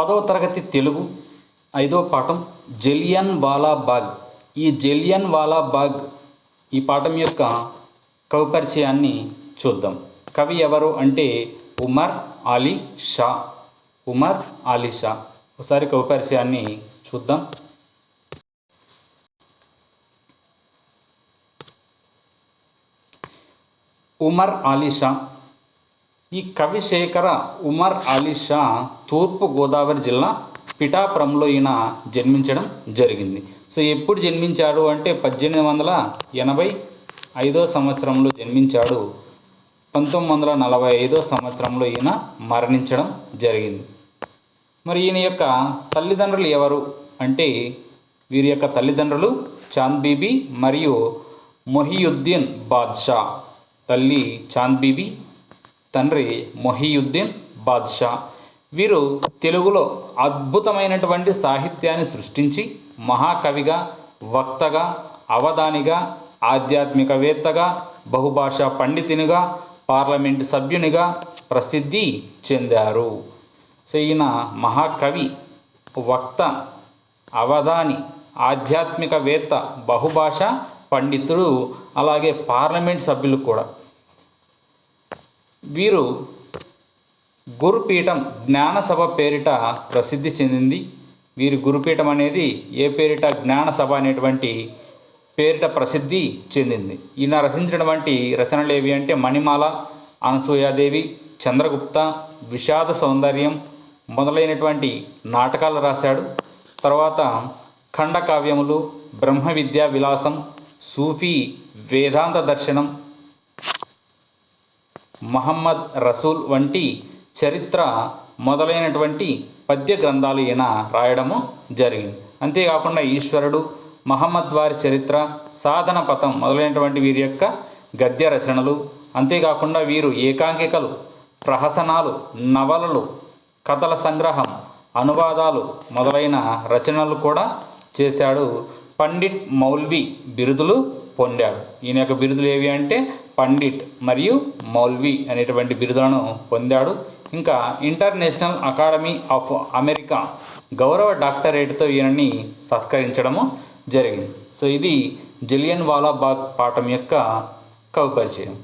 పదో తరగతి తెలుగు ఐదో పాఠం జలియన్ వాలా బాగ్ ఈ జలియన్ వాలా బాగ్ ఈ పాఠం యొక్క కవి పరిచయాన్ని చూద్దాం. కవి ఎవరు అంటే ఉమర్ అలీ షా. ఉమర్ అలీ షా. ఒకసారి కవి పరిచయాన్ని చూద్దాం. ఉమర్ అలీ షా ఈ కవిశేఖర ఉమర్ అలీ షా తూర్పు గోదావరి జిల్లా పిఠాపురంలో ఈయన జన్మించడం జరిగింది. సో ఎప్పుడు జన్మించాడు అంటే పద్దెనిమిది వందల ఎనభై ఐదో సంవత్సరంలో జన్మించాడు. పంతొమ్మిది వందల నలభై ఐదో సంవత్సరంలో ఈయన మరణించడం జరిగింది. మరి ఈయన యొక్క తల్లిదండ్రులు ఎవరు అంటే వీరి యొక్క తల్లిదండ్రులు చాంద్ బీబీ మరియు మొహియుద్దీన్ బాద్షా. తల్లి చాంద్ బీబీ తండ్రి మొహియుద్దీన్ బాద్షా. వీరు తెలుగులో అద్భుతమైనటువంటి సాహిత్యాన్ని సృష్టించి మహాకవిగా వక్తగా అవధానిగా ఆధ్యాత్మికవేత్తగా బహుభాషా పండితునిగా పార్లమెంటు సభ్యునిగా ప్రసిద్ధి చెందారు. సో ఈయన మహాకవి వక్త అవధాని ఆధ్యాత్మికవేత్త బహుభాష పండితుడు అలాగే పార్లమెంట్ సభ్యులు కూడా. వీరు గురుపీఠం జ్ఞానసభ పేరిట ప్రసిద్ధి చెందింది. వీరి గురుపీఠం అనేది ఏ పేరిట? జ్ఞానసభ అనేటువంటి పేరిట ప్రసిద్ధి చెందింది. ఈయన రచించినటువంటి రచనలు ఏవి అంటే మణిమాల అనసూయాదేవి చంద్రగుప్త విషాద సౌందర్యం మొదలైనటువంటి నాటకాలు రాశాడు. తర్వాత ఖండకావ్యములు బ్రహ్మ విద్యా విలాసం సూఫీ వేదాంత దర్శనం మహమ్మద్ రసూల్ వంటి చరిత్ర మొదలైనటువంటి పద్య గ్రంథాలు ఈయన రాయడము జరిగింది. అంతేకాకుండా ఈశ్వరుడు మహమ్మద్ వారి చరిత్ర సాధన పథం మొదలైనటువంటి వీరి యొక్క గద్య రచనలు అంతేకాకుండా వీరు ఏకాంకికలు ప్రహసనాలు నవలలు కథల సంగ్రహం అనువాదాలు మొదలైన రచనలు కూడా చేశాడు. పండిట్ మౌల్వి బిరుదులు పొందాడు. ఈయన యొక్క బిరుదులు ఏవి అంటే పండిట్ మరియు మౌల్వి అనేటువంటి బిరుదులను పొందాడు. ఇంకా ఇంటర్నేషనల్ అకాడమీ ఆఫ్ అమెరికా గౌరవ డాక్టరేట్తో ఈయనని సత్కరించడము జరిగింది. సో ఇది జలియన్ వాలాబాగ్ పాఠం యొక్క కవి పరిచయం.